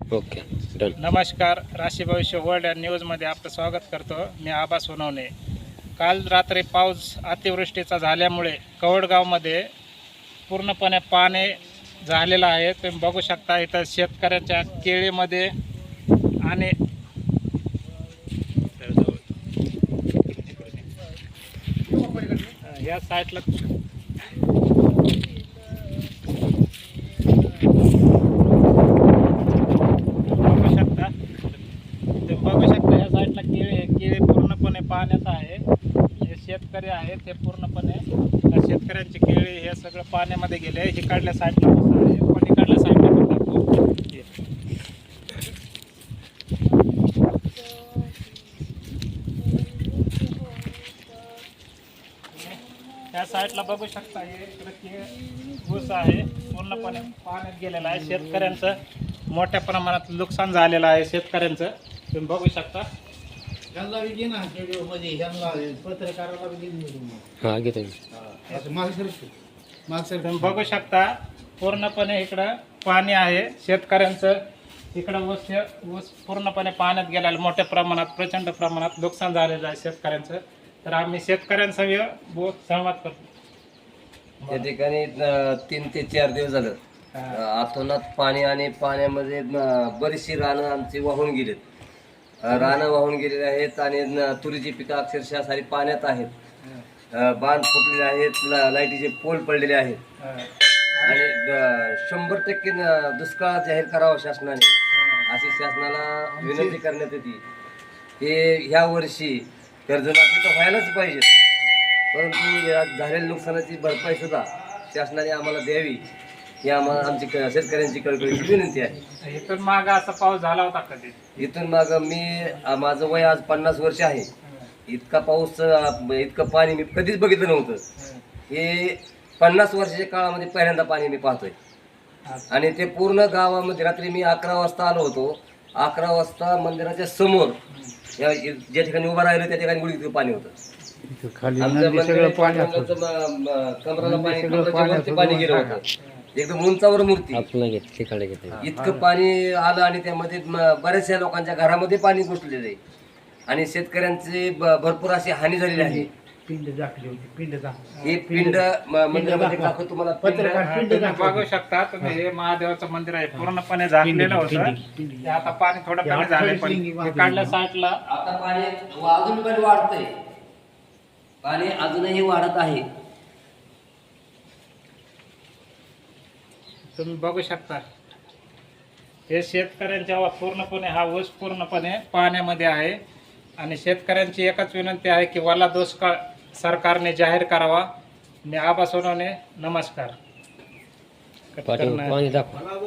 Okay done. नमस्कार राशी भविष्य वर्ल्ड या न्यूजमध्ये आपलं स्वागत करतो. मी आबा सोनवणे. काल रात्री पाऊस अतिवृष्टीचा झाल्यामुळे कवडगावमध्ये पूर्णपणे पाणी झालेलं आहे. तुम्ही बघू शकता इथं शेतकऱ्यांच्या केळीमध्ये आणि या साईडला बघू शकता ते बघू शकता या साईडला केळी आहे केळी पूर्णपणे पाण्यात आहे जे शेतकरी आहेत ते पूर्णपणे शेतकऱ्यांची केळी हे सगळं पाण्यामध्ये गेले. इकडल्या साईडला ऊस आहे. पण इकडल्या साईडला पण त्या साईडला बघू शकता हे इकडे ऊस आहे. पूर्णपणे पाण्यात गेलेलं आहे. शेतकऱ्यांचं मोठ्या प्रमाणात नुकसान झालेलं आहे. शेतकऱ्यांचं. तुम्ही बघू शकता. ह्यांना बी घे ना व्हिडिओमध्ये ह्यांना पत्रकाराला बी तुम्ही. हां घेतो मी. हा, असं माग सरक माग सरक तुम्ही बघू शकता पूर्णपणे इकडं पाणी आहे. शेतकऱ्यांचं इकडं ऊस ऊस पूर्णपणे पाण्यात गेलेलं. मोठ्या प्रमाणात प्रचंड प्रमाणात नुकसान झालेलं आहे शेतकऱ्यांचं. तर आम्ही शेतकऱ्यांसह बो संवाद करतो. त्या ठिकाणी अ, तीन ते चार दिवस झालं. अ, अतोनात पाणी आणि पाण्यामध्ये अ, बरीचशी रानं आमची वाहून गेलीत. रानं वाहून गेलेली आहेत आणि तुरीची पिकं अक्षरशः सारी पाण्यात आहेत. बांध फुटलेले आहेत लाईटीचे पोल पडलेले आहेत. आणि शंभर टक्के दुष्काळ जाहीर करावा शासनाने. अशी शासनाला विनंती करण्यात येते. हे ह्या वर्षी कर्जमाफी तर व्हायलाच पाहिजे. परंतु झालेल्या नुकसानाची भरपाई सुद्धा शासनाने आम्हाला द्यावी. ही आम्हाला आमची क- शेतकऱ्यांची कळकळीची विनंती आहे. इथून माग असा पाऊस झाला होता कधी? इथून मग मी आ, माझं वय आज पन्नास वर्ष आहे. इतका पाऊस इतकं पाणी मी कधीच बघितलं नव्हतं. हे पन्नास वर्षाच्या काळामध्ये पहिल्यांदा पाणी मी पाहतोय. आणि ते पूर्ण गावामध्ये रात्री मी अकरा वाजता आलो होतो. अकरा वाजता मंदिराच्या समोर या ज्या ठिकाणी उभा राहिलो त्या ठिकाणी गुडघे पाणी होतं. खाली म- म- कमराला पाणी कमराच्या वरती पाणी गेलं होतं. एकदम उंचावर मूर्ती. आपलं घेत तिकडे घेतो इतकं पाणी आलं आणि त्यामध्ये म- बऱ्याचशा लोकांच्या घरामध्ये पाणी घुसलेलं आहे. आणि शेतकऱ्यांची ब- भरपूर अशी हानी झालेली आहे. पिंड दाखली होती पिंड ही पिंड म- मंदिरामध्ये तुम्हाला. पिंड. पत्रकार पिंड तुम्ही. बघू शकता तुम्ही हे. महादेवाचं मंदिर आहे पूर्णपणे झाकलेलं होतं. पिंडी, पिंडी. ते आता पाणी थोडं हे कमी झालंय पण इकडल्या साईडला आता पाणी अजून पण वाढतंय. पाणी अजूनही वाढत आहे. तुम्ही बघू शकता. हे शेतकऱ्यांच्या पूर्णपणे हा ऊस पूर्णपणे पाण्यामध्ये आहे. आणि शेतकऱ्यांची एकच विनंती आहे की वाला दुष्काळ सरकारने जाहीर करावा. मी आबा सोनवणे नमस्कार.